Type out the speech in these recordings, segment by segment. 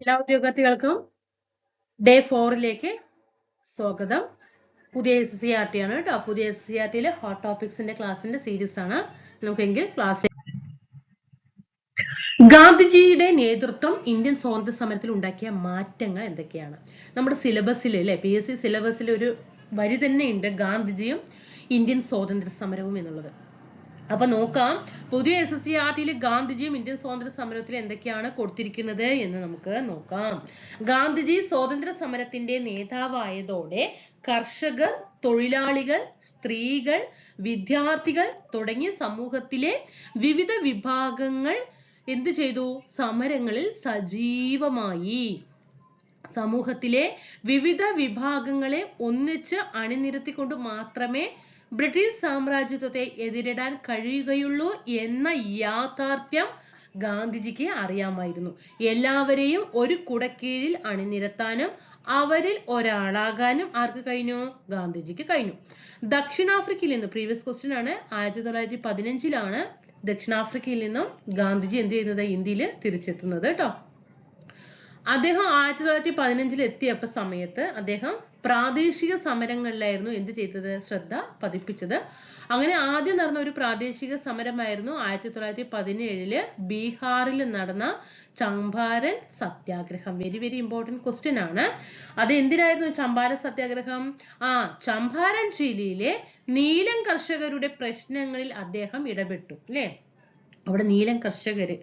എല്ലാ ഉദ്യോഗാർത്ഥികൾക്കും ഡേ ഫോറിലേക്ക് സ്വാഗതം. പുതിയ എസ് സി ആർ ടി ആണ് കേട്ടോ. പുതിയ എസ് സി ആർ ടിയിലെ ഹോട്ട് ടോപ്പിക്സിന്റെ ക്ലാസിന്റെ സീരീസ് ആണ്. നമുക്കെങ്കിൽ ക്ലാസ് ഗാന്ധിജിയുടെ നേതൃത്വം ഇന്ത്യൻ സ്വാതന്ത്ര്യ സമരത്തിൽ ഉണ്ടാക്കിയ മാറ്റങ്ങൾ എന്തൊക്കെയാണ്? നമ്മുടെ സിലബസിൽ അല്ലെ? പി എസ് സി സിലബസിൽ ഒരു വരി തന്നെ ഉണ്ട് ഗാന്ധിജിയും ഇന്ത്യൻ സ്വാതന്ത്ര്യ സമരവും എന്നുള്ളത്. അപ്പൊ നോക്കാം. പുതിയ എസ് എസ് സി ഗാന്ധിജിയും ഇന്ത്യൻ സ്വാതന്ത്ര്യ സമരത്തിൽ എന്തൊക്കെയാണ് കൊടുത്തിരിക്കുന്നത് എന്ന് നമുക്ക് നോക്കാം. ഗാന്ധിജി സ്വാതന്ത്ര്യ സമരത്തിന്റെ നേതാവായതോടെ കർഷകർ തൊഴിലാളികൾ സ്ത്രീകൾ വിദ്യാർത്ഥികൾ തുടങ്ങിയ സമൂഹത്തിലെ വിവിധ വിഭാഗങ്ങൾ എന്ത് ചെയ്തു? സമരങ്ങളിൽ സജീവമായി. സമൂഹത്തിലെ വിവിധ വിഭാഗങ്ങളെ ഒന്നിച്ച് അണിനിരത്തിക്കൊണ്ട് മാത്രമേ ബ്രിട്ടീഷ് സാമ്രാജ്യത്വത്തെ എതിരിടാൻ കഴിയുകയുള്ളൂ എന്ന യാഥാർത്ഥ്യം ഗാന്ധിജിക്ക് അറിയാമായിരുന്നു. എല്ലാവരെയും ഒരു കുടക്കീഴിൽ അണിനിരത്താനും അവരിൽ ഒരാളാകാനും ആർക്ക് കഴിഞ്ഞു? ഗാന്ധിജിക്ക് കഴിഞ്ഞു. ദക്ഷിണാഫ്രിക്കയിൽ നിന്ന് പ്രീവിയസ് ക്വസ്റ്റ്യൻ ആണ്. ആയിരത്തി തൊള്ളായിരത്തി പതിനഞ്ചിലാണ് ദക്ഷിണാഫ്രിക്കയിൽ നിന്നും ഗാന്ധിജി എന്ത് ചെയ്യുന്നത്? ഇന്ത്യയിൽ തിരിച്ചെത്തുന്നത് കേട്ടോ. അദ്ദേഹം ആയിരത്തി തൊള്ളായിരത്തി പതിനഞ്ചിൽ എത്തിയപ്പോ സമയത്ത് അദ്ദേഹം പ്രാദേശിക സമരങ്ങളിലായിരുന്നു എന്ത് ചെയ്തത്? ശ്രദ്ധ പതിപ്പിച്ചത്. അങ്ങനെ ആദ്യം നടന്ന ഒരു പ്രാദേശിക സമരമായിരുന്നു ആയിരത്തി തൊള്ളായിരത്തി പതിനേഴിൽ ബീഹാറിൽ നടന്ന ചമ്പാരൻ സത്യാഗ്രഹം. വെരി വെരി ഇമ്പോർട്ടന്റ് ക്വസ്റ്റ്യൻ ആണ്. അത് എന്തിനായിരുന്നു ചമ്പാരൻ സത്യാഗ്രഹം? ആ ചമ്പാരൻ ജില്ലയിലെ നീലം കർഷകരുടെ പ്രശ്നങ്ങളിൽ അദ്ദേഹം ഇടപെട്ടു അല്ലേ? അവിടെ നീലം കർഷകര്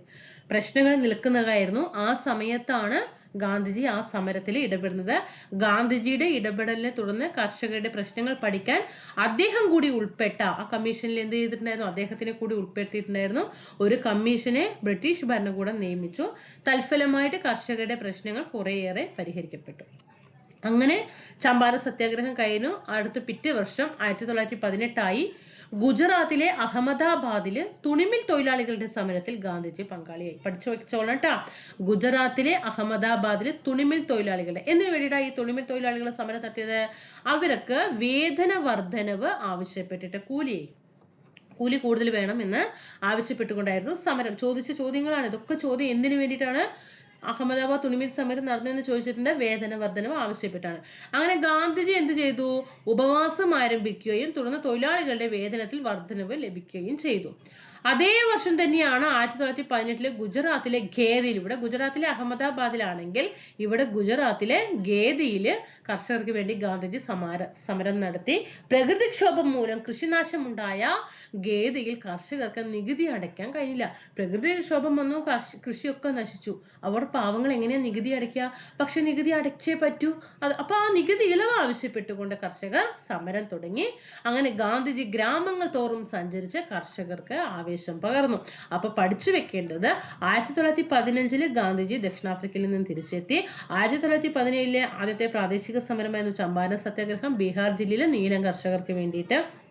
പ്രശ്നങ്ങൾ നിൽക്കുന്നതായിരുന്നു. ആ സമയത്താണ് ഗാന്ധിജി ആ സമരത്തിൽ ഇടപെടുന്നത്. ഗാന്ധിജിയുടെ ഇടപെടലിനെ തുടർന്ന് കർഷകരുടെ പ്രശ്നങ്ങൾ പഠിക്കാൻ അദ്ദേഹം കൂടി ഉൾപ്പെട്ട ആ കമ്മീഷനിൽ എന്ത് ചെയ്തിട്ടുണ്ടായിരുന്നു? അദ്ദേഹത്തിനെ കൂടി ഉൾപ്പെടുത്തിയിട്ടുണ്ടായിരുന്നു. ഒരു കമ്മീഷനെ ബ്രിട്ടീഷ് ഭരണകൂടം നിയമിച്ചു. തൽഫലമായിട്ട് കർഷകരുടെ പ്രശ്നങ്ങൾ കുറേയേറെ പരിഹരിക്കപ്പെട്ടു. അങ്ങനെ ചമ്പാരൻ സത്യാഗ്രഹം കഴിഞ്ഞു. അടുത്ത പിറ്റേ വർഷം ആയിരത്തി തൊള്ളായിരത്തി പതിനെട്ടായി ഗുജറാത്തിലെ അഹമ്മദാബാദിൽ തുണിമിൽ തൊഴിലാളികളുടെ സമരത്തിൽ ഗാന്ധിജി പങ്കാളിയായി. പഠിച്ചു വെച്ചോളണം കേട്ടാ ഗുജറാത്തിലെ അഹമ്മദാബാദിൽ തുണിമിൽ തൊഴിലാളികളുടെ എന്തിനു വേണ്ടിയിട്ടാണ് ഈ തുണിമിൽ തൊഴിലാളികൾ സമരം നടത്തിയത്? അവർക്ക് വേതന വർധനവ് ആവശ്യപ്പെട്ടിട്ട് കൂലിയായി കൂലി കൂടുതൽ വേണം എന്ന് ആവശ്യപ്പെട്ടുകൊണ്ടായിരുന്നു സമരം. ചോദിച്ച ചോദ്യങ്ങളാണ്. ഇതൊക്കെ ചോദ്യം എന്തിനു വേണ്ടിയിട്ടാണ് അഹമ്മദാബാദ് തുണിമിൽ സമരം നടന്നെന്ന് ചോദിച്ചിട്ടുണ്ട്. വേതന വർധനവ് ആവശ്യപ്പെട്ടാണ്. അങ്ങനെ ഗാന്ധിജി എന്ത് ചെയ്തു? ഉപവാസം ആരംഭിക്കുകയും തുടർന്ന് തൊഴിലാളികളുടെ വേതനത്തിൽ വർധനവ് ലഭിക്കുകയും ചെയ്തു. അതേ വർഷം തന്നെയാണ് ആയിരത്തി തൊള്ളായിരത്തി പതിനെട്ടിലെ ഗുജറാത്തിലെ ഖേദിയിൽ. ഇവിടെ ഗുജറാത്തിലെ അഹമ്മദാബാദിലാണെങ്കിൽ ഇവിടെ ഗുജറാത്തിലെ ഖേദിയിൽ കർഷകർക്ക് വേണ്ടി ഗാന്ധിജി സമാര സമരം നടത്തി. പ്രകൃതിക്ഷോഭം മൂലം കൃഷിനാശമുണ്ടായ ഖേദിയിൽ കർഷകർക്ക് നികുതി അടയ്ക്കാൻ കഴിഞ്ഞില്ല. പ്രകൃതിക്ഷോഭം വന്നു കൃഷിയൊക്കെ നശിച്ചു. അവർ പാവങ്ങൾ എങ്ങനെയാ നികുതി അടയ്ക്കുക? പക്ഷെ നികുതി അടച്ചേ പറ്റൂ. അത് അപ്പൊ ആ നികുതി ഇളവ് ആവശ്യപ്പെട്ടുകൊണ്ട് കർഷകർ സമരം തുടങ്ങി. അങ്ങനെ ഗാന്ധിജി ഗ്രാമങ്ങൾ തോറും സഞ്ചരിച്ച് കർഷകർക്ക് ആവേശം പകർന്നു. അപ്പൊ പഠിച്ചു വെക്കേണ്ടത് ആയിരത്തി തൊള്ളായിരത്തി പതിനഞ്ചിൽ ഗാന്ധിജി ദക്ഷിണാഫ്രിക്കയിൽ നിന്ന് തിരിച്ചെത്തി. ആയിരത്തി തൊള്ളായിരത്തി പതിനേഴിലെ ആദ്യത്തെ പ്രാദേശിക സമരമായിരുന്നു ചമ്പാരൻ സത്യാഗ്രഹം. ബീഹാർ ജില്ലയിലെ നീലം കർഷകർക്ക് വേണ്ടിയിട്ട്.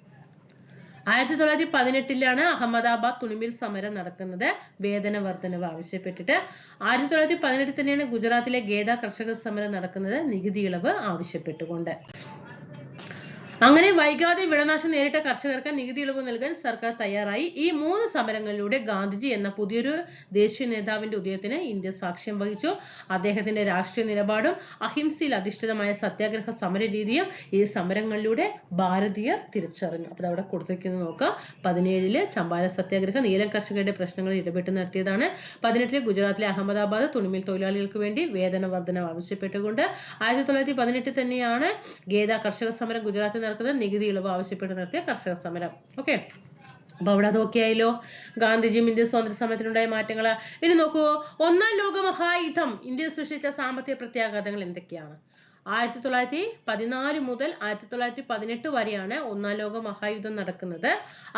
ആയിരത്തി തൊള്ളായിരത്തി പതിനെട്ടിലാണ് അഹമ്മദാബാദ് തുണിമിൽ സമരം നടക്കുന്നത്. വേതന വർധനവ് ആവശ്യപ്പെട്ടിട്ട്. ആയിരത്തി തൊള്ളായിരത്തി പതിനെട്ടിൽ തന്നെയാണ് ഗുജറാത്തിലെ ഗേദ കർഷക സമരം നടക്കുന്നത്. നികുതി ഇളവ് ആവശ്യപ്പെട്ടുകൊണ്ട്. അങ്ങനെ വൈകാതെ വിളനാശം നേരിട്ട കർഷകർക്ക് നികുതി ഇളവ് നൽകാൻ സർക്കാർ തയ്യാറായി. ഈ മൂന്ന് സമരങ്ങളിലൂടെ ഗാന്ധിജി എന്ന പുതിയൊരു ദേശീയ നേതാവിന്റെ ഉദയത്തിന് ഇന്ത്യ സാക്ഷ്യം വഹിച്ചു. അദ്ദേഹത്തിന്റെ രാഷ്ട്രീയ നിലപാടും അഹിംസയിൽ അധിഷ്ഠിതമായ സത്യാഗ്രഹ സമര രീതിയും ഈ സമരങ്ങളിലൂടെ ഭാരതീയർ തിരിച്ചറിഞ്ഞു. അപ്പൊ അവിടെ കൊടുത്തിരിക്കുന്നത് നോക്കാം. പതിനേഴിൽ ചമ്പാര സത്യാഗ്രഹം നീലം കർഷകരുടെ പ്രശ്നങ്ങൾ ഇടപെട്ട് നടത്തിയതാണ്. പതിനെട്ടിൽ ഗുജറാത്തിലെ അഹമ്മദാബാദ് തുണിമിൽ തൊഴിലാളികൾക്ക് വേണ്ടി വേതന വർധന ആവശ്യപ്പെട്ടുകൊണ്ട് ആയിരത്തി തൊള്ളായിരത്തി പതിനെട്ടിൽ തന്നെയാണ് ഗേദ കർഷക സമരം ഗുജറാത്തിൽ നടക്കുന്നത് നികുതി ഇളവ് ആവശ്യപ്പെട്ട് നടത്തിയ കർഷക സമരം. ഓക്കെ അപ്പൊ അവിടെ അതൊക്കെ ആയല്ലോ. ഗാന്ധിജിയും ഇന്ത്യൻ സ്വാതന്ത്ര്യ സമരത്തിനുണ്ടായ മാറ്റങ്ങൾ ഇനി നോക്കൂ ഒന്നാം ലോക മഹായുദ്ധം ഇന്ത്യ സൃഷ്ടിച്ച സാമ്പത്തിക പ്രത്യാഘാതങ്ങൾ എന്തൊക്കെയാണ്? ആയിരത്തി തൊള്ളായിരത്തി പതിനാല് മുതൽ ആയിരത്തി തൊള്ളായിരത്തി പതിനെട്ട് വരെയാണ് ഒന്നാം ലോക മഹായുദ്ധം നടക്കുന്നത്.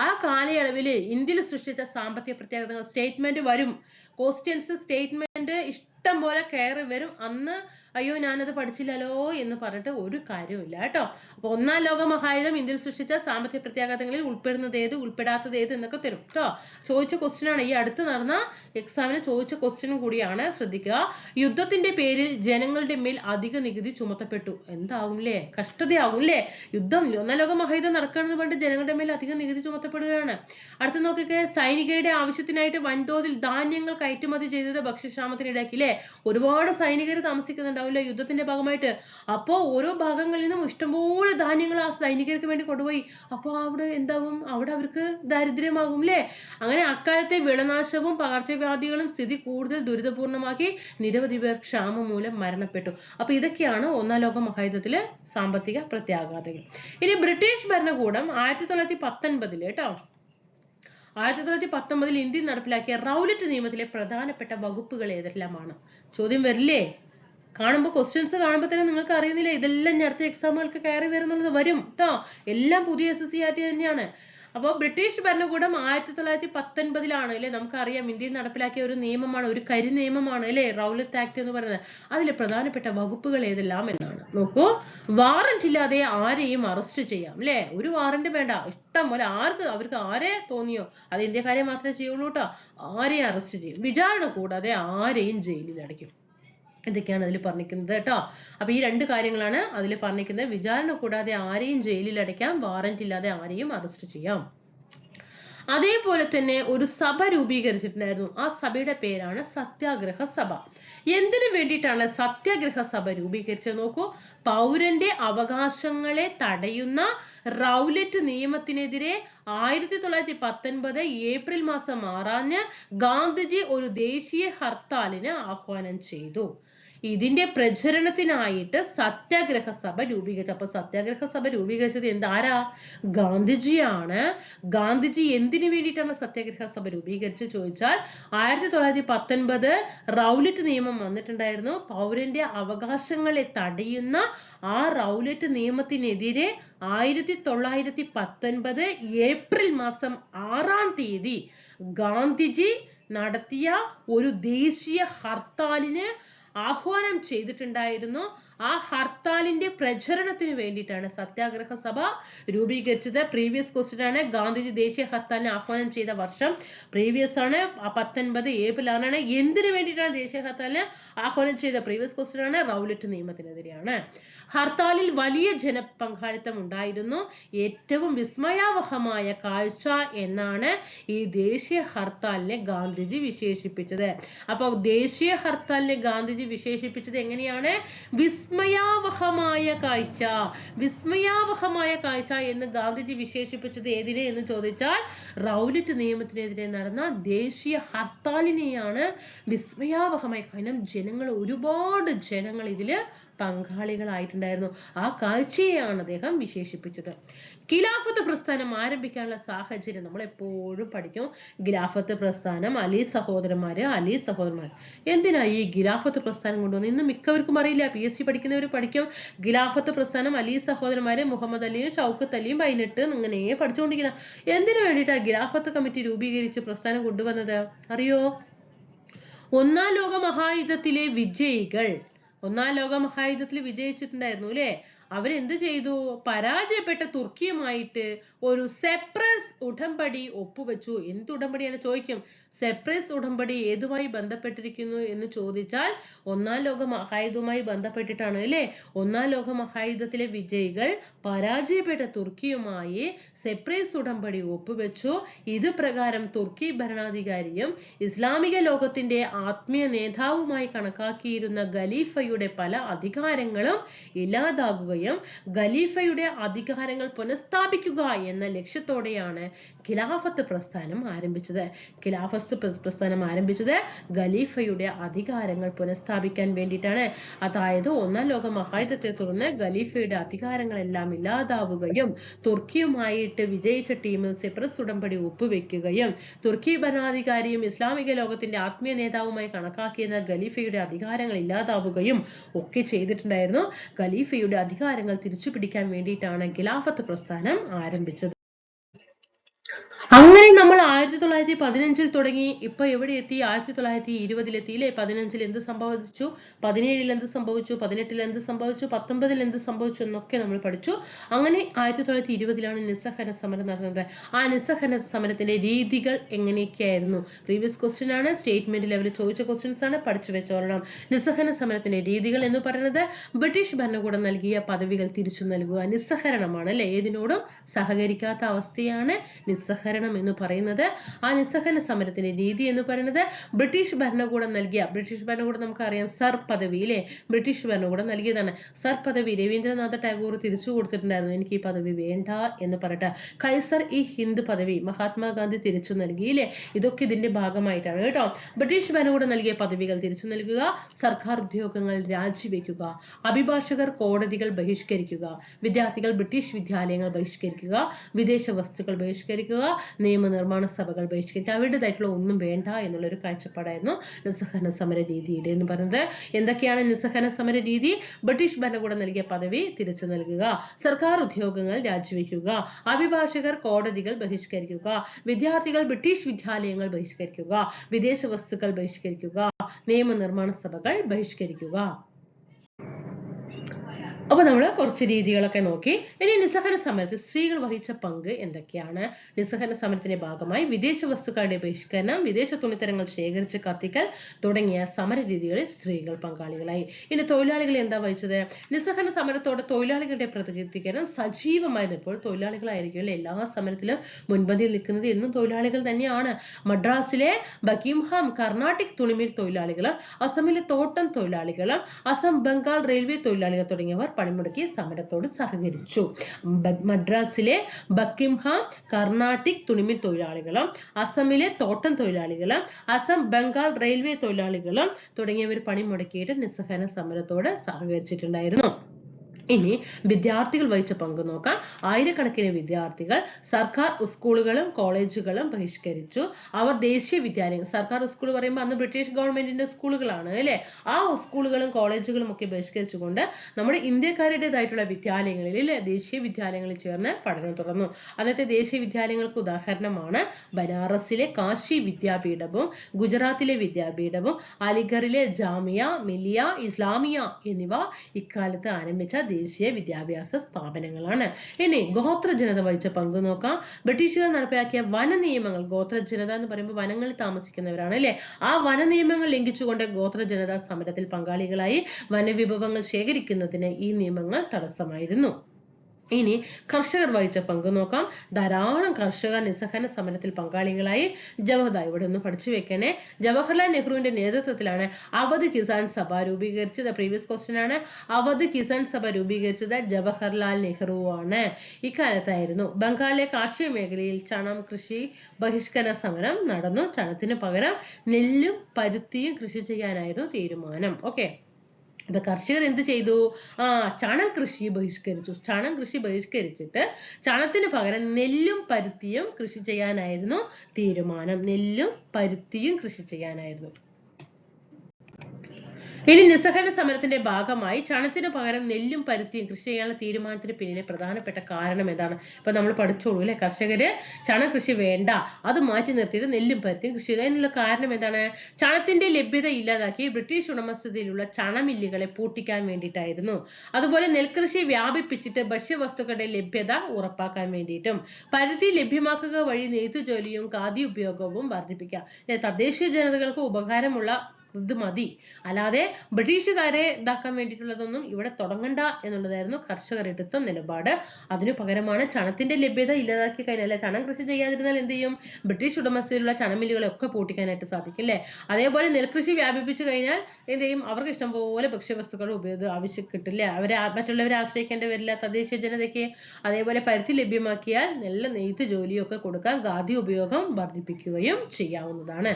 ആ കാലയളവിൽ ഇന്ത്യയിൽ സൃഷ്ടിച്ച സാമ്പത്തിക പ്രത്യാഘാതങ്ങൾ സ്റ്റേറ്റ്മെന്റ് വരും. ക്വസ്റ്റ്യൻസ് സ്റ്റേറ്റ്മെന്റ് ഇഷ്ടം പോലെ കയറി വരും. അന്ന് അയ്യോ ഞാനത് പഠിച്ചില്ലല്ലോ എന്ന് പറഞ്ഞിട്ട് ഒരു കാര്യമില്ല കേട്ടോ. അപ്പൊ ഒന്നാം ലോക മഹായുധം ഇന്ത്യയിൽ സൃഷ്ടിച്ച സാമ്പത്തിക പ്രത്യാഘാതങ്ങളിൽ ഉൾപ്പെടുന്നത് ഏത് ഉൾപ്പെടാത്തത് ഏത് എന്നൊക്കെ തരും കേട്ടോ. ചോദിച്ച ക്വസ്റ്റ്യൻ ആണ്. ഈ അടുത്ത് നടന്ന എക്സാമിന് ചോദിച്ച ക്വസ്റ്റ്യനും കൂടിയാണ്. ശ്രദ്ധിക്കുക. യുദ്ധത്തിന്റെ പേരിൽ ജനങ്ങളുടെ മേൽ അധിക നികുതി ചുമത്തപ്പെട്ടു. എന്താവും ല്ലേ കഷ്ടതയാവും ല്ലേ യുദ്ധം ഒന്നാം ലോക മഹായുധം നടക്കുകയാണെന്ന് പറഞ്ഞിട്ട് ജനങ്ങളുടെ മേൽ അധിക നികുതി ചുമത്തപ്പെടുകയാണ്. അടുത്ത നോക്കിക്കെ. സൈനികരുടെ ആവശ്യത്തിനായിട്ട് വൻതോതിൽ ധാന്യങ്ങൾ കയറ്റുമതി ചെയ്തത് ഭക്ഷ്യക്ഷാമത്തിന് ഇടയാക്കി ല്ലേ ഒരുപാട് സൈനികർ താമസിക്കുന്നുണ്ടാവില്ല. യുദ്ധത്തിന്റെ ഭാഗമായിട്ട്. അപ്പോ ഓരോ ഭാഗങ്ങളിൽ നിന്നും ഇഷ്ടംപോലെ ധാന്യങ്ങൾ ആ സൈനികർക്ക് വേണ്ടി കൊണ്ടുപോയി. അപ്പൊ അവിടെ എന്താകും? അവിടെ അവർക്ക് ദാരിദ്ര്യമാകും അല്ലേ അങ്ങനെ അക്കാലത്തെ വിളനാശവും പകർച്ചവ്യാധികളും സ്ഥിതി കൂടുതൽ ദുരിതപൂർണമാക്കി നിരവധി പേർ ക്ഷാമം മൂലം മരണപ്പെട്ടു. അപ്പൊ ഇതൊക്കെയാണ് ഒന്നാം ലോക മഹായുദ്ധത്തിലെ സാമ്പത്തിക പ്രത്യാഘാതങ്ങൾ. ഇനി ബ്രിട്ടീഷ് ഭരണകൂടം ആയിരത്തി തൊള്ളായിരത്തി പത്തൊൻപതിൽ കേട്ടോ ആയിരത്തി തൊള്ളായിരത്തി പത്തൊമ്പതിൽ ഇന്ത്യയിൽ നടപ്പിലാക്കിയ റൗലറ്റ് നിയമത്തിലെ പ്രധാനപ്പെട്ട വകുപ്പുകൾ ഏതെല്ലാമാണ്? ചോദ്യം വരില്ലേ? കാണുമ്പോൾ ക്വസ്റ്റ്യൻസ് കാണുമ്പോൾ തന്നെ നിങ്ങൾക്ക് അറിയുന്നില്ല? ഇതെല്ലാം ഞാൻ അടുത്ത എക്സാമുകൾക്ക് കയറി വരുന്നുള്ളത് വരും. കേട്ടോ എല്ലാം പുതിയ S S C R T തന്നെയാണ്. അപ്പോൾ ബ്രിട്ടീഷ് ഭരണകൂടം ആയിരത്തി തൊള്ളായിരത്തി പത്തൊൻപതിലാണ് അല്ലെ? നമുക്കറിയാം ഇന്ത്യയിൽ നടപ്പിലാക്കിയ ഒരു നിയമമാണ് ഒരു കരി നിയമമാണ് അല്ലെ? റൗലത്ത് ആക്ട് എന്ന് പറയുന്നത്. അതിലെ പ്രധാനപ്പെട്ട വകുപ്പുകൾ ഏതെല്ലാം എന്നാണ്. നോക്കൂ വാറന്റ് ഇല്ലാതെ ആരെയും അറസ്റ്റ് ചെയ്യാം അല്ലെ? ഒരു വാറന്റ് വേണ്ട. ഇഷ്ടം പോലെ ആർക്ക് അവർക്ക് ആരെ തോന്നിയോ? അത് ഇന്ത്യക്കാരെ മാത്രമേ ചെയ്യുള്ളൂ കേട്ടോ. ആരെയും അറസ്റ്റ് ചെയ്യും. വിചാരണ കൂടാതെ ആരെയും ജയിലിൽ അടയ്ക്കും. ഇതൊക്കെയാണ് അതിൽ പറഞ്ഞിരിക്കുന്നത് കേട്ടോ. അപ്പൊ ഈ രണ്ട് കാര്യങ്ങളാണ് അതിൽ പറഞ്ഞിരിക്കുന്നത്. വിചാരണ കൂടാതെ ആരെയും ജയിലിൽ അടയ്ക്കാം വാറന്റ് ഇല്ലാതെ ആരെയും അറസ്റ്റ് ചെയ്യാം. അതേപോലെ തന്നെ ഒരു സഭ രൂപീകരിച്ചിട്ടുണ്ടായിരുന്നു. ആ സഭയുടെ പേരാണ് സത്യാഗ്രഹ സഭ. എന്തിനു വേണ്ടിയിട്ടാണ് സത്യാഗ്രഹ സഭ രൂപീകരിച്ചത് നോക്കൂ. പൗരന്റെ അവകാശങ്ങളെ തടയുന്ന റൗലറ്റ് നിയമത്തിനെതിരെ ആയിരത്തി തൊള്ളായിരത്തി പത്തൊൻപത് ഏപ്രിൽ മാസം ആറാന് ഗാന്ധിജി ഒരു ദേശീയ ഹർത്താലിന് ആഹ്വാനം ചെയ്തു. ഇതിന്റെ പ്രചരണത്തിനായിട്ട് സത്യാഗ്രഹ സഭ രൂപീകരിച്ചു. അപ്പൊ സത്യാഗ്രഹ സഭ രൂപീകരിച്ചത് എന്താരാ ഗാന്ധിജിയാണ്. ഗാന്ധിജി എന്തിനു വേണ്ടിയിട്ടാണ് സത്യാഗ്രഹ സഭ രൂപീകരിച്ച് ചോദിച്ചാൽ ആയിരത്തി തൊള്ളായിരത്തി പത്തൊൻപത് റൗലറ്റ് നിയമം വന്നിട്ടുണ്ടായിരുന്നു. പൗരന്റെ അവകാശങ്ങളെ തടയുന്ന ആ റൗലറ്റ് നിയമത്തിനെതിരെ ആയിരത്തി തൊള്ളായിരത്തി പത്തൊൻപത് ഏപ്രിൽ മാസം ആറാം തീയതി ഗാന്ധിജി നടത്തിയ ഒരു ദേശീയ ഹർത്താലിന് ആഹ്വാനം ചെയ്തിട്ടുണ്ടായിരുന്നു. ആ ഹർത്താലിന്റെ പ്രചരണത്തിന് വേണ്ടിയിട്ടാണ് സത്യാഗ്രഹ സഭ രൂപീകരിച്ചത്. പ്രീവിയസ് ക്വസ്റ്റ്യൻ ആണ്. ഗാന്ധിജി ദേശീയ ഹർത്താലിനെ ആഹ്വാനം ചെയ്ത വർഷം പ്രീവിയസ് ആണ്. പത്തൊൻപത് ഏപ്രിൽ ആറാണ് എന്തിനു വേണ്ടിയിട്ടാണ് ദേശീയ ഹർത്താലിന് ആഹ്വാനം ചെയ്ത പ്രീവിയസ് ക്വസ്റ്റ്യൻ ആണ്. റൗലറ്റ് നിയമത്തിനെതിരെയാണ്. ഹർത്താലിൽ വലിയ ജനപങ്കാളിത്തം ഉണ്ടായിരുന്നു. ഏറ്റവും വിസ്മയാവഹമായ കാഴ്ച എന്നാണ് ഈ ദേശീയ ഹർത്താലിനെ ഗാന്ധിജി വിശേഷിപ്പിച്ചത്. അപ്പോൾ ദേശീയ ഹർത്താലിനെ ഗാന്ധിജി വിശേഷിപ്പിച്ചത് എങ്ങനെയാണ്? വിസ്മയാവഹമായ കാഴ്ച. വിസ്മയാവഹമായ കാഴ്ച എന്ന് ഗാന്ധിജി വിശേഷിപ്പിച്ചത് ഏതിനെ എന്ന് ചോദിച്ചാൽ റൗലറ്റ് നിയമത്തിനെതിരെ നടന്ന ദേശീയ ഹർത്താലിനെയാണ് വിസ്മയാവഹമായ കാരണം ജനങ്ങൾ ഒരുപാട് ജനങ്ങൾ ഇതിൽ പങ്കാളികളായിട്ടുണ്ടായിരുന്നു ആ കാഴ്ചയെയാണ് അദ്ദേഹം വിശേഷിപ്പിച്ചത്. ഖിലാഫത്ത് പ്രസ്ഥാനം ആരംഭിക്കാനുള്ള സാഹചര്യം നമ്മൾ എപ്പോഴും പഠിക്കും. ഖിലാഫത്ത് പ്രസ്ഥാനം അലി സഹോദരന്മാര് അലി സഹോദരന്മാർ എന്തിനാ ഈ ഖിലാഫത്ത് പ്രസ്ഥാനം കൊണ്ടുവന്ന് ഇന്ന് മിക്കവർക്കും അറിയില്ല. പി എസ് സി പഠിക്കുന്നവർ പഠിക്കും. ഖിലാഫത്ത് പ്രസ്ഥാനം അലി സഹോദരന്മാര് മുഹമ്മദ് അലിയും ഷൗക്കത്ത് അലിയും പതിനെട്ട് ഇങ്ങനെ പഠിച്ചുകൊണ്ടിരിക്കണം എന്തിനു വേണ്ടിയിട്ടാ ഖിലാഫത്ത് കമ്മിറ്റി രൂപീകരിച്ച് പ്രസ്ഥാനം കൊണ്ടുവന്നത്? അറിയോ? ഒന്നാം ലോക മഹായുദ്ധത്തിലെ വിജയികൾ ഒന്നാം ലോക മഹായുദ്ധത്തിൽ വിജയിച്ചിട്ടുണ്ടായിരുന്നു അല്ലേ? അവരെന്ത് ചെയ്തു? പരാജയപ്പെട്ട തുർക്കിയുമായിട്ട് ഒരു സെപ്രസ് ഉടമ്പടി ഒപ്പുവെച്ചു. എന്ത് ഉടമ്പടിയാണ് ചോദിക്കും? സെപ്രസ് ഉടമ്പടി ഏതുമായി ബന്ധപ്പെട്ടിരിക്കുന്നു എന്ന് ചോദിച്ചാൽ ഒന്നാം ലോക മഹായുദ്ധവുമായി ബന്ധപ്പെട്ടിട്ടാണ് അല്ലേ? ഒന്നാം ലോക മഹായുദ്ധത്തിലെ വിജയികൾ പരാജയപ്പെട്ട തുർക്കിയുമായി സെപ്രസ് ഉടമ്പടി ഒപ്പുവെച്ചു. ഇത് പ്രകാരം തുർക്കി ഭരണാധികാരിയും ഇസ്ലാമിക ലോകത്തിന്റെ ആത്മീയ നേതാവുമായി കണക്കാക്കിയിരുന്ന ഖലീഫയുടെ പല അധികാരങ്ങളും ഇല്ലാതാകുകയും ഖലീഫയുടെ അധികാരങ്ങൾ പുനഃസ്ഥാപിക്കുക എന്ന ലക്ഷ്യത്തോടെയാണ് ഖിലാഫത്ത് പ്രസ്ഥാനം ആരംഭിച്ചത്. ഖിലാഫത്ത് പ്രസ്ഥാനം ആരംഭിച്ചത് ഖലീഫയുടെ അധികാരങ്ങൾ പുനഃസ്ഥാപിക്കാൻ വേണ്ടിയിട്ടാണ്. അതായത് ഒന്നാം ലോക മഹായുദ്ധത്തെ തുടർന്ന് ഖലീഫയുടെ അധികാരങ്ങളെല്ലാം ഇല്ലാതാവുകയും തുർക്കിയുമായിട്ട് വിജയിച്ച ടീം സിപ്രസ് ഉടമ്പടി ഒപ്പുവെക്കുകയും തുർക്കി ഭരണാധികാരിയും ഇസ്ലാമിക ലോകത്തിന്റെ ആത്മീയ നേതാവുമായി കണക്കാക്കിയിരുന്ന ഖലീഫയുടെ അധികാരങ്ങൾ ഇല്ലാതാവുകയും ഒക്കെ ചെയ്തിട്ടുണ്ടായിരുന്നു. ഖലീഫയുടെ അധികാരങ്ങൾ തിരിച്ചു പിടിക്കാൻ വേണ്ടിയിട്ടാണ് ഖിലാഫത്ത് പ്രസ്ഥാനം ആരംഭിച്ചത്. അങ്ങനെ നമ്മൾ ആയിരത്തി തൊള്ളായിരത്തി പതിനഞ്ചിൽ തുടങ്ങി. ഇപ്പൊ എവിടെ എത്തി? ആയിരത്തി തൊള്ളായിരത്തി ഇരുപതിലെത്തി അല്ലെ പതിനഞ്ചിൽ എന്ത് സംഭവിച്ചു? പതിനേഴിൽ എന്ത് സംഭവിച്ചു? പതിനെട്ടിൽ എന്ത് സംഭവിച്ചു? പത്തൊമ്പതിൽ എന്ത് സംഭവിച്ചു? എന്നൊക്കെ നമ്മൾ പഠിച്ചു. അങ്ങനെ ആയിരത്തി തൊള്ളായിരത്തി ഇരുപതിലാണ് നിസ്സഹന സമരം നടന്നത്. ആ നിസ്സഹന സമരത്തിന്റെ രീതികൾ എങ്ങനെയൊക്കെയായിരുന്നു? പ്രീവിയസ് ക്വസ്റ്റ്യൻ ആണ്. സ്റ്റേറ്റ്മെന്റ് ലെവലിൽ ചോദിച്ച ക്വസ്റ്റ്യൻസ് ആണ്. പഠിച്ചു വെച്ചോളണം. നിസ്സഹന സമരത്തിന്റെ രീതികൾ എന്ന് പറയുന്നത് ബ്രിട്ടീഷ് ഭരണകൂടം നൽകിയ പദവികൾ തിരിച്ചു നൽകുക. നിസ്സഹരണമാണ് അല്ലെ ഏതിനോടും സഹകരിക്കാത്ത അവസ്ഥയാണ് നിസ്സഹരണം കാരണം എന്ന് പറയുന്നത് ആ നിസ്സഹകരണ സമരത്തിന്റെ രീതി എന്ന് പറയുന്നത് ബ്രിട്ടീഷ് ഭരണകൂടം നൽകിയ ബ്രിട്ടീഷ് ഭരണകൂടം നമുക്കറിയാം സർ പദവി അല്ലേ ബ്രിട്ടീഷ് ഭരണകൂടം നൽകിയതാണ്. സർ പദവി രവീന്ദ്രനാഥ ടാഗോർ തിരിച്ചു കൊടുത്തിട്ടുണ്ടായിരുന്നു. എനിക്ക് ഈ പദവി വേണ്ട എന്ന് പറയട്ടെ കൈസർ ഈ ഹിന്ദ് പദവി മഹാത്മാഗാന്ധി തിരിച്ചു നൽകി നൽകിയില്ലേ ഇതൊക്കെ ഇതിന്റെ ഭാഗമായിട്ടാണ് കേട്ടോ. ബ്രിട്ടീഷ് ഭരണകൂടം നൽകിയ പദവികൾ തിരിച്ചു നൽകുക സർക്കാർ ഉദ്യോഗങ്ങൾ രാജിവെക്കുക അഭിഭാഷകർ കോടതികൾ ബഹിഷ്കരിക്കുക വിദ്യാർത്ഥികൾ ബ്രിട്ടീഷ് വിദ്യാലയങ്ങൾ ബഹിഷ്കരിക്കുക വിദേശ വസ്തുക്കൾ ബഹിഷ്കരിക്കുക നിയമനിർമ്മാണ സഭകൾ ബഹിഷ്കരിക്കുക. അവരുടേതായിട്ടുള്ള ഒന്നും വേണ്ട എന്നുള്ള ഒരു കാഴ്ചപ്പാടായിരുന്നു നിസ്സഹന സമര രീതിയിൽ എന്ന് പറയുന്നത്. എന്തൊക്കെയാണ് നിസ്സഹന സമര രീതി? ബ്രിട്ടീഷ് ഭരണകൂടം നൽകിയ പദവി തിരിച്ചു നൽകുക. സർക്കാർ ഉദ്യോഗങ്ങൾ രാജിവെക്കുക. അഭിഭാഷകർ കോടതികൾ ബഹിഷ്കരിക്കുക. വിദ്യാർത്ഥികൾ ബ്രിട്ടീഷ് വിദ്യാലയങ്ങൾ ബഹിഷ്കരിക്കുക. വിദേശ വസ്തുക്കൾ ബഹിഷ്കരിക്കുക. നിയമനിർമ്മാണ സഭകൾ ബഹിഷ്കരിക്കുക. അപ്പൊ നമ്മൾ കുറച്ച് രീതികളൊക്കെ നോക്കി. ഇനി നിസ്സഹന സമരത്തിൽ സ്ത്രീകൾ വഹിച്ച പങ്ക് എന്തൊക്കെയാണ്? നിസ്സഹന സമരത്തിന്റെ ഭാഗമായി വിദേശ വസ്തുക്കളുടെ ബഹിഷ്കരണം വിദേശ തുണിത്തരങ്ങൾ ശേഖരിച്ച് കത്തിക്കൽ തുടങ്ങിയ സമര രീതികളിൽ സ്ത്രീകൾ പങ്കാളികളായി. ഇനി തൊഴിലാളികൾ എന്താ വഹിച്ചത്? നിസ്സഹന സമരത്തോടെ തൊഴിലാളികളുടെ പ്രതികരിക്കണം സജീവമായിരുന്നപ്പോൾ തൊഴിലാളികളായിരിക്കും എല്ലാ സമരത്തിലും മുൻപന്തിയിൽ നിൽക്കുന്നത് എന്നും തൊഴിലാളികൾ തന്നെയാണ്. മദ്രാസിലെ ബക്കിംഹാം കർണാട്ടിക് തുണിമിൽ തൊഴിലാളികൾ അസമിലെ തോട്ടം തൊഴിലാളികൾ അസം ബംഗാൾ റെയിൽവേ തൊഴിലാളികൾ തുടങ്ങിയവർ പണിമുടക്കി സമരത്തോട് സഹകരിച്ചു. മദ്രാസിലെ ബക്കിംഹാം കർണാട്ടിക് തുണിമിൽ തൊഴിലാളികളും അസമിലെ തോട്ടം തൊഴിലാളികളും അസം ബംഗാൾ റെയിൽവേ തൊഴിലാളികളും തുടങ്ങിയവർ പണിമുടക്കിയിട്ട് നിസ്സഹന സമരത്തോട് സഹകരിച്ചിട്ടുണ്ടായിരുന്നു. ഇനി വിദ്യാർത്ഥികൾ വഹിച്ച പങ്ക് നോക്കാം. ആയിരക്കണക്കിന് വിദ്യാർത്ഥികൾ സർക്കാർ സ്കൂളുകളും കോളേജുകളും ബഹിഷ്കരിച്ചു. അവർ ദേശീയ വിദ്യാലയങ്ങൾ സർക്കാർ സ്കൂൾ പറയുമ്പോൾ അന്ന് ബ്രിട്ടീഷ് ഗവൺമെന്റിന്റെ സ്കൂളുകളാണ് അല്ലെ? ആ സ്കൂളുകളും കോളേജുകളും ഒക്കെ ബഹിഷ്കരിച്ചുകൊണ്ട് നമ്മുടെ ഇന്ത്യക്കാരുടേതായിട്ടുള്ള വിദ്യാലയങ്ങളിൽ അല്ലെ ദേശീയ വിദ്യാലയങ്ങളിൽ ചേർന്ന് പഠനം തുടർന്നു. അന്നത്തെ ദേശീയ വിദ്യാലയങ്ങൾക്ക് ഉദാഹരണമാണ് ബനാറസിലെ കാശി വിദ്യാപീഠവും ഗുജറാത്തിലെ വിദ്യാപീഠവും അലിഗറിലെ ജാമിയ മിലിയ ഇസ്ലാമിയ എന്നിവ ഇക്കാലത്ത് ആരംഭിച്ച ദേശീയ വിദ്യാഭ്യാസ സ്ഥാപനങ്ങളാണ്. ഇനി ഗോത്ര ജനത വഹിച്ച പങ്ക് നോക്കാം. ബ്രിട്ടീഷുകാർ നടപ്പിലാക്കിയ വന നിയമങ്ങൾ ഗോത്ര ജനത എന്ന് പറയുമ്പോൾ വനങ്ങളിൽ താമസിക്കുന്നവരാണ് അല്ലെ? ആ വന നിയമങ്ങൾ ലംഘിച്ചുകൊണ്ട് ഗോത്ര ജനത സമരത്തിൽ പങ്കാളികളായി വനവിഭവങ്ങൾ ശേഖരിക്കുന്നതിന് ഈ നിയമങ്ങൾ തടസ്സമായിരുന്നു. ഇനി കർഷകർ വഹിച്ച പങ്ക് നോക്കാം. ധാരാളം കർഷക നിസ്സഹന സമരത്തിൽ പങ്കാളികളായി ജവഹർലാൽ ഇവിടെ ഒന്ന് പഠിച്ചു വെക്കണേ. ജവഹർലാൽ നെഹ്റുവിന്റെ നേതൃത്വത്തിലാണ് അവധ് കിസാൻ സഭ രൂപീകരിച്ചത്. പ്രീവിയസ് ക്വസ്റ്റ്യൻ ആണ്. അവധ് കിസാൻ സഭ രൂപീകരിച്ചത് ജവഹർലാൽ നെഹ്റു ആണ്. ഇക്കാലത്തായിരുന്നു ബംഗാളിലെ കാർഷിക മേഖലയിൽ ചണം കൃഷി ബഹിഷ്കരണ സമരം നടന്നു. ചണത്തിന് പകരം നെല്ലും പരുത്തിയും കൃഷി ചെയ്യാനായിരുന്നു തീരുമാനം. ഓക്കെ അപ്പൊ കർഷകർ എന്ത് ചെയ്തു? ആ ചണം കൃഷി ബഹിഷ്കരിച്ചു. ചണം കൃഷി ബഹിഷ്കരിച്ചിട്ട് ചണത്തിന് പകരം നെല്ലും പരുത്തിയും കൃഷി ചെയ്യാനായിരുന്നു തീരുമാനം. നെല്ലും പരുത്തിയും കൃഷി ചെയ്യാനായിരുന്നു. ഇനി നിസ്സഹകരണ സമരത്തിന്റെ ഭാഗമായി ചണത്തിന് പകരം നെല്ലും പരുത്തിയും കൃഷി ചെയ്യാനുള്ള തീരുമാനത്തിന് പിന്നിലെ പ്രധാനപ്പെട്ട കാരണം എന്താണ് ഇപ്പൊ നമ്മൾ പഠിച്ചോളൂ അല്ലെ? കർഷകര് ചണ കൃഷി വേണ്ട. അത് മാറ്റി നിർത്തിയിട്ട് നെല്ലും പരുത്തിയും കൃഷി ചെയ്യുക അതിനുള്ള കാരണം എന്താണ് ചണത്തിന്റെ ലഭ്യത ഇല്ലാതാക്കി ബ്രിട്ടീഷ് ഉടമസ്ഥതയിലുള്ള ചണമില്ലുകളെ പൂട്ടിക്കാൻ വേണ്ടിയിട്ടായിരുന്നു. അതുപോലെ നെൽകൃഷി വ്യാപിപ്പിച്ചിട്ട് ഭക്ഷ്യവസ്തുക്കളുടെ ലഭ്യത ഉറപ്പാക്കാൻ വേണ്ടിയിട്ടും. പരുത്തി ലഭ്യമാക്കുക വഴി നെയ്ത്തു ജോലിയും ഖാദി ഉപയോഗവും വർദ്ധിപ്പിക്കാം. തദ്ദേശീയ ജനതകൾക്ക് ഉപകാരമുള്ള ഇത് മതി. അല്ലാതെ ബ്രിട്ടീഷുകാരെ ഇതാക്കാൻ വേണ്ടിയിട്ടുള്ളതൊന്നും ഇവിടെ തുടങ്ങണ്ട എന്നുള്ളതായിരുന്നു കർഷകർ എടുത്ത നിലപാട്. അതിനു പകരമാണ് ചണത്തിന്റെ ലഭ്യത ഇല്ലാതാക്കി കഴിഞ്ഞാൽ ചണം കൃഷി ചെയ്യാതിരുന്നാൽ എന്ത് ചെയ്യും? ബ്രിട്ടീഷ് ഉടമസ്ഥയിലുള്ള ചണമില്ലുകളെ ഒക്കെ പൂട്ടിക്കാനായിട്ട് സാധിക്കും അതേപോലെ നെൽകൃഷി വ്യാപിപ്പിച്ചു കഴിഞ്ഞാൽ എന്ത് ചെയ്യും? അവർക്ക് ഇഷ്ടംപോലെ ഭക്ഷ്യവസ്തുക്കൾ ഉപയോഗ ആവശ്യം കിട്ടില്ല അവരെ മറ്റുള്ളവരെ ആശ്രയിക്കേണ്ടി വരില്ല. തദ്ദേശീയ ജനതയ്ക്ക് അതേപോലെ പരുത്തി ലഭ്യമാക്കിയാൽ നല്ല നെയ്ത്ത് ജോലിയൊക്കെ കൊടുക്കാൻ ഖാദി ഉപയോഗം വർദ്ധിപ്പിക്കുകയും ചെയ്യാവുന്നതാണ്.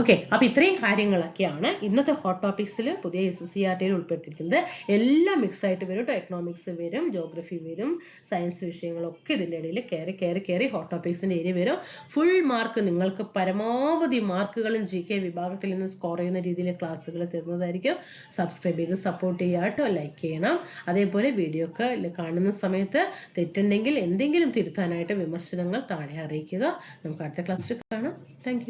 ഓക്കെ അപ്പൊ ഇത്രയും കാര്യങ്ങളൊക്കെയാണ് ഇന്നത്തെ ഹോട്ട് ടോപ്പിക്സിൽ പുതിയ എസ് സി ആർ ടിയിൽ ഉൾപ്പെടുത്തിയിരിക്കുന്നത്. എല്ലാം മിക്സ് ആയിട്ട് വരും കേട്ടോ എക്കണോമിക്സ് വരും ജോഗ്രഫി വരും സയൻസ് വിഷയങ്ങളൊക്കെ ഇതിന്റെ ഇടയിൽ കയറി കയറി കയറി ഹോട്ട് ടോപ്പിക്സിന്റെ ഏരിയ വരും. ഫുൾ മാർക്ക് നിങ്ങൾക്ക് പരമാവധി മാർക്കുകളും ജി കെ വിഭാഗത്തിൽ നിന്ന് സ്കോർ ചെയ്യുന്ന രീതിയിൽ ക്ലാസ്സുകൾ തരുന്നതായിരിക്കും. സബ്സ്ക്രൈബ് ചെയ്ത് സപ്പോർട്ട് ചെയ്യുക കേട്ടോ ലൈക്ക് ചെയ്യണം. അതേപോലെ വീഡിയോ ഒക്കെ കാണുന്ന സമയത്ത് തെറ്റുണ്ടെങ്കിൽ എന്തെങ്കിലും തിരുത്താനായിട്ട് വിമർശനങ്ങൾ താഴെ അറിയിക്കുക. നമുക്ക് അടുത്ത ക്ലാസ്സിൽ കാണാം. താങ്ക്